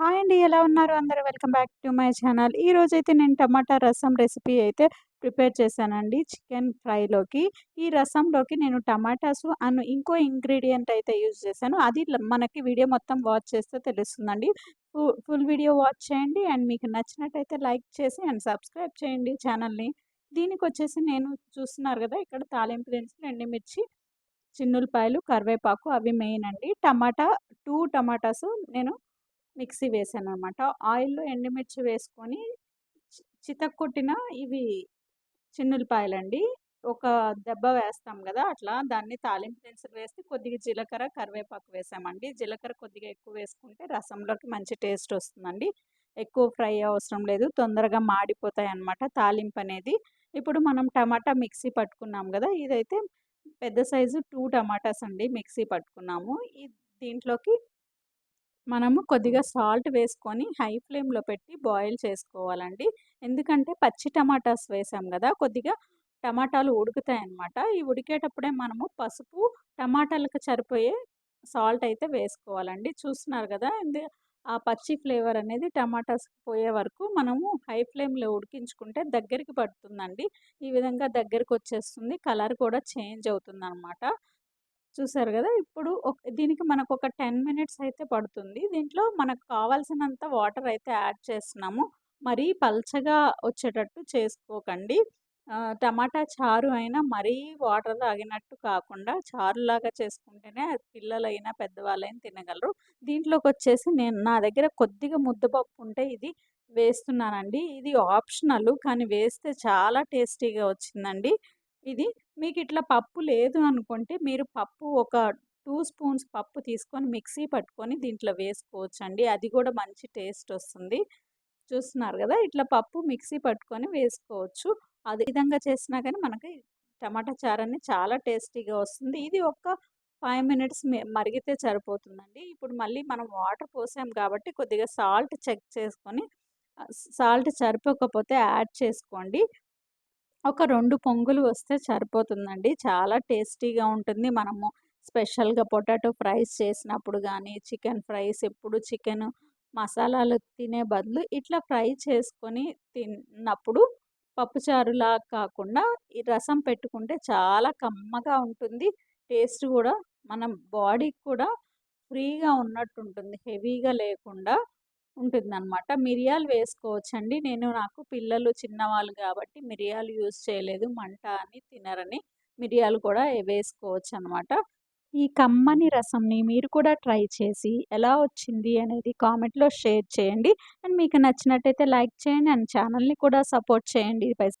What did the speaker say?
Hi అండి. ఎలా ఉన్నారు అందరూ? Welcome back to my channel. ఈరోజైతే నేను టమాటా రసం రెసిపీ అయితే ప్రిపేర్ చేశానండి చికెన్ ఫ్రైలోకి. ఈ రసంలోకి నేను టమాటాసు అండ్ ఇంకో ఇంగ్రీడియంట్ అయితే యూజ్ చేశాను. అది మనకి వీడియో మొత్తం వాచ్ చేస్తే తెలుస్తుందండి. ఫుల్ వీడియో వాచ్ చేయండి. అండ్ మీకు నచ్చినట్టయితే లైక్ చేసి అండ్ సబ్స్క్రైబ్ చేయండి ఛానల్‌ని. దీనికి వచ్చేసి నేను చూస్తున్నారు కదా ఇక్కడ తాలింపు దినుసులు, ఎండుమిర్చి, చిన్నులపాయలు కరివేపాకు అవి మెయిన్ అండి. టమాటా టూ టమాటాసు నేను మిక్సీ వేసాను అనమాట ఆయిల్‌లో ఎండుమిర్చి వేసుకొని చి చితక్కొట్టిన ఇవి చిన్నులపాయలండి ఒక దెబ్బ వేస్తాం కదా అట్లా దాన్ని తాలింపు దినుసులు వేస్తే కొద్దిగా జీలకర్ర, కరివేపాకు వేసామండి. జీలకర్ర కొద్దిగా ఎక్కువ వేసుకుంటే రసంలోకి మంచి టేస్ట్ వస్తుందండి. ఎక్కువ ఫ్రై అవసరం లేదు. తొందరగా మాడిపోతాయి అన్నమాట తాలింపు అనేది ఇప్పుడు మనం టమాటా మిక్సీ పట్టుకున్నాం కదా ఇదైతే పెద్ద సైజు టూ టమాటాస్ అండి మిక్సీ పట్టుకున్నాము. ఈ దీంట్లోకి మనము కొద్దిగా సాల్ట్ వేసుకొని హై ఫ్లేమ్‌లో పెట్టి బాయిల్ చేసుకోవాలండి. ఎందుకంటే పచ్చి టమాటాస్ వేసాం కదా కొద్దిగా టమాటాలు ఉడుకుతాయన్నమాట. ఈ ఉడికేటప్పుడే మనము పసుపు, టమాటాలకు సరిపోయే సాల్ట్ అయితే వేసుకోవాలండి. చూస్తున్నారు కదా ఇది ఆ పచ్చి ఫ్లేవర్ అనేది టమాటాస్‌కి పోయే వరకు మనము హై ఫ్లేమ్‌లో ఉడికించుకుంటే దగ్గరికి పడుతుందండి. ఈ విధంగా దగ్గరకొచ్చేస్తుంది. కలర్ కూడా చేంజ్ అవుతుంది అనమాట చూసారు కదా ఇప్పుడు ఒక్ దీనికి మనకొక 10 మినిట్స్ అయితే పడుతుంది. దీంట్లో మనకు కావాల్సినంత వాటర్ అయితే యాడ్ చేస్తున్నాము. మరీ పల్చగా వచ్చేటట్టు చేసుకోకండి. టమాటా చారు అయినా మరీ వాటర్ తాగినట్టు కాకుండా చారులాగా చేసుకుంటేనే పిల్లలైనా, పెద్దవాళ్ళైనా తినగలరు. దీంట్లోకొచ్చేసి నేను నా దగ్గర కొద్దిగా ముద్దపప్పు ఉంటే ఇది వేస్తున్నానండి. ఇది ఆప్షనల్ కానీ వేస్తే చాలా టేస్టీగా వచ్చిందండి. ఇది మీకు ఇట్లా పప్పు లేదు అనుకుంటే మీరు పప్పు ఒక టూ స్పూన్స్ పప్పు తీసుకొని మిక్సీ పట్టుకొని దీంట్లో వేసుకోవచ్చు అండి అది కూడా మంచి టేస్ట్ వస్తుంది. చూస్తున్నారు కదా ఇట్లా పప్పు మిక్సీ పట్టుకొని వేసుకోవచ్చు. అదే విధంగా చేసినా కానీ మనకి టమాటా చారని చాలా టేస్టీగా వస్తుంది. ఇది ఒక ఫైవ్ మినిట్స్ మరిగితే సరిపోతుందండి. ఇప్పుడు మళ్ళీ మనం వాటర్ పోసాం కాబట్టి కొద్దిగా సాల్ట్ చెక్ చేసుకొని సాల్ట్ సరిపోకపోతే యాడ్ చేసుకోండి. ఒక రెండు పొంగులు వస్తే సరిపోతుందండి. చాలా టేస్టీగా ఉంటుంది. మనము స్పెషల్‌గా పొటాటో ఫ్రైస్ చేసినప్పుడు కానీ చికెన్ ఫ్రైస్ ఎప్పుడు చికెన్ మసాలాలు తినే బదులు ఇట్లా ఫ్రై చేసుకొని తిన్నప్పుడు పప్పుచారులా కాకుండా ఈ రసం పెట్టుకుంటే చాలా కమ్మగా ఉంటుంది. టేస్ట్ కూడా మన బాడీకి కూడా ఫ్రీగా ఉన్నట్టు ఉంటుంది హెవీగా లేకుండా ఉంటుందనమాట. మిరియాలు వేసుకోవచ్చండి. నేను నాకు పిల్లలు చిన్నవాళ్ళు కాబట్టి మిరియాలు యూజ్ చేయలేదు. మంట అని తినరని మిరియాలు కూడా వేసుకోవచ్చు అనమాట ఈ కమ్మని రసంని మీరు కూడా ట్రై చేసి ఎలా వచ్చింది అనేది కామెంట్‌లో షేర్ చేయండి. అండ్ మీకు నచ్చినట్టయితే లైక్ చేయండి. అండ్ ఛానల్‌ని కూడా సపోర్ట్ చేయండి.